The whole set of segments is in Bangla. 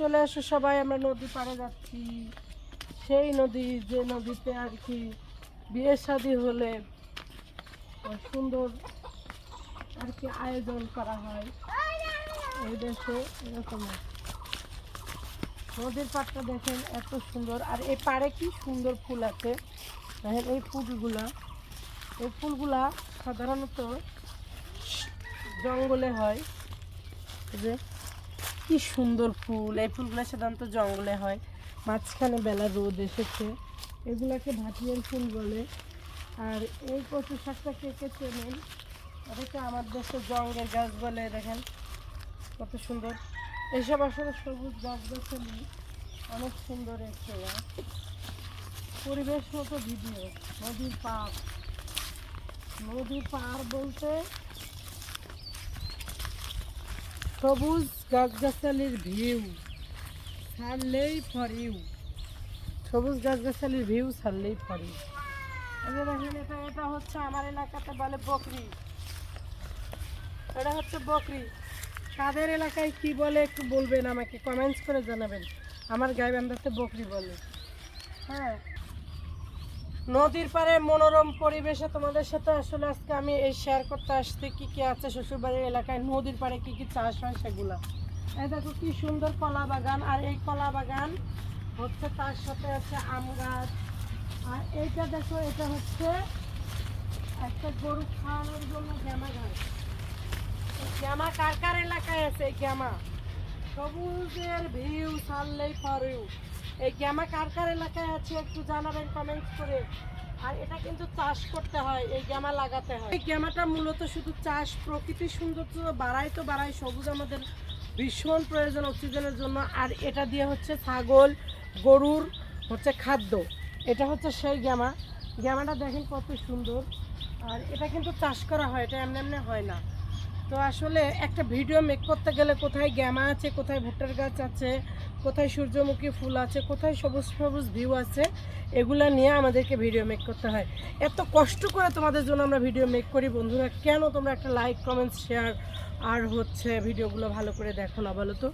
চলে আসো সবাই, আমরা নদী পাড়ে যাচ্ছি। সেই নদী, যে নদীতে আর কি বিয়ে শাদি হলে সুন্দর আর কি আয়োজন করা হয়। এই দেশে এরকম। নদীর পাড়টা দেখেন এত সুন্দর। আর এই পাড়ে কি সুন্দর ফুল আছে। দেখেন এই ফুলগুলা। এই ফুলগুলা সাধারণত জঙ্গলে হয়। যে কি সুন্দর ফুল। এই ফুলগুলো সাধারণত জঙ্গলে হয়। মাঝখানে বেলা রোদ এসেছে। এগুলাকে ভাটিয়ার ফুল বলে। আর এই কচু শাকটা কে কে চেনেন? এটাকে আমার দেশে জঙ্গের গাছ বলে, দেখেন। কত সুন্দর। এইসব আসলে সবুজ গাছ গাছালি অনেক সুন্দর একটা পরিবেশ মতো ভিডিও। নদীর পার নদীর পার বলতে সবুজ গাছগাছালির ভিউ, ছাড়লেই ফরিউ। সবুজ গাছগাছালির ভিউ ছাড়লেই ফরিউ। দেখেন, এটা এটা হচ্ছে আমার এলাকাতে বলে বকরি। এটা হচ্ছে বকরি। তাদের এলাকায় কি বলে একটু বলবেন আমাকে? কমেন্টস করে জানাবেন। আমার গাইবান্ধাতে বকরি বলে। হ্যাঁ। নদীর পাড়ে মনোরম পরিবেশে তোমাদের সাথে আসলে আজকে আমি এই শেয়ার করতে আসছি, কি কি আছে শ্বশুরবাড়ির এলাকায়, নদীর পাড়ে কি কি চাষ হয় সেগুলা। এই দেখো কি সুন্দর কলা বাগান, আর এই কলা বাগান হচ্ছে তার সাথে আছে আম গাছ। আর এইটা দেখো, এটা হচ্ছে একটা গরু খাওয়ানোর জন্য গ্যামা গাছ। গ্যামা কার কার এলাকায় আছে এই গ্যামা? সবুজের ভিউ ছাড়লেই ফরিউ এই গ্যামা কার এলাকায় আছে একটু জানাবেন কমেন্টস করে। আর এটা কিন্তু চাষ করতে হয়, এই গ্যামা লাগাতে হয়। এই গ্যামাটা মূলত শুধু চাষ, প্রকৃতির সৌন্দর্য বাড়ায় তো বাড়ায়, সবুজ আমাদের ভীষণ প্রয়োজন অক্সিজেনের জন্য। আর এটা দিয়ে হচ্ছে ছাগল, গরুর হচ্ছে খাদ্য। এটা হচ্ছে সেই গ্যামা গ্যামাটা দেখেন কত সুন্দর। আর এটা কিন্তু চাষ করা হয়, এটা এমনি এমনি হয় না। তো আসলে একটা ভিডিও মেক করতে গেলে কোথায় গ্যামা আছে, কোথায় ভুট্টার গাছ আছে, কোথায় সূর্যমুখী ফুল আছে, কোথায় সবুজ সবুজ ভিউ আছে, এগুলা নিয়ে আমাদেরকে ভিডিও মেক করতে হয়। এত কষ্ট করে তোমাদের জন্য আমরা ভিডিও মেক করি বন্ধুরা, কেন তোমরা একটা লাইক কমেন্টস শেয়ার আর হচ্ছে ভিডিওগুলো ভালো করে দেখো না বলো তো?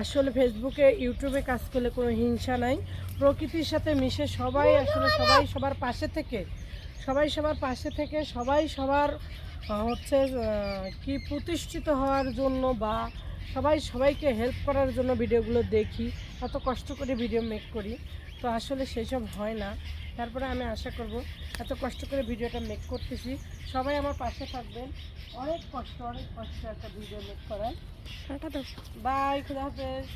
আসলে ফেসবুকে ইউটিউবে কাজ করলে কোনো হিংসা নাই। প্রকৃতির সাথে মিশে সবাই আসলে সবাই সবার পাশে থেকে সবাই সবার পাশে থেকে সবাই সবার হচ্ছে কি প্রতিষ্ঠিত হওয়ার জন্য বা সবাই সবাইকে হেল্প করার জন্য ভিডিওগুলো দেখি এত কষ্ট করে ভিডিও মেক করি। তো আসলে সেসব হয় না। তারপরে আমি আশা করব এত কষ্ট করে ভিডিওটা মেক করতেছি। সবাই আমার পাশে থাকবেন। অনেক কষ্ট অনেক কষ্ট একটা ভিডিও মেক করার। বাই খুদা হাফেজ।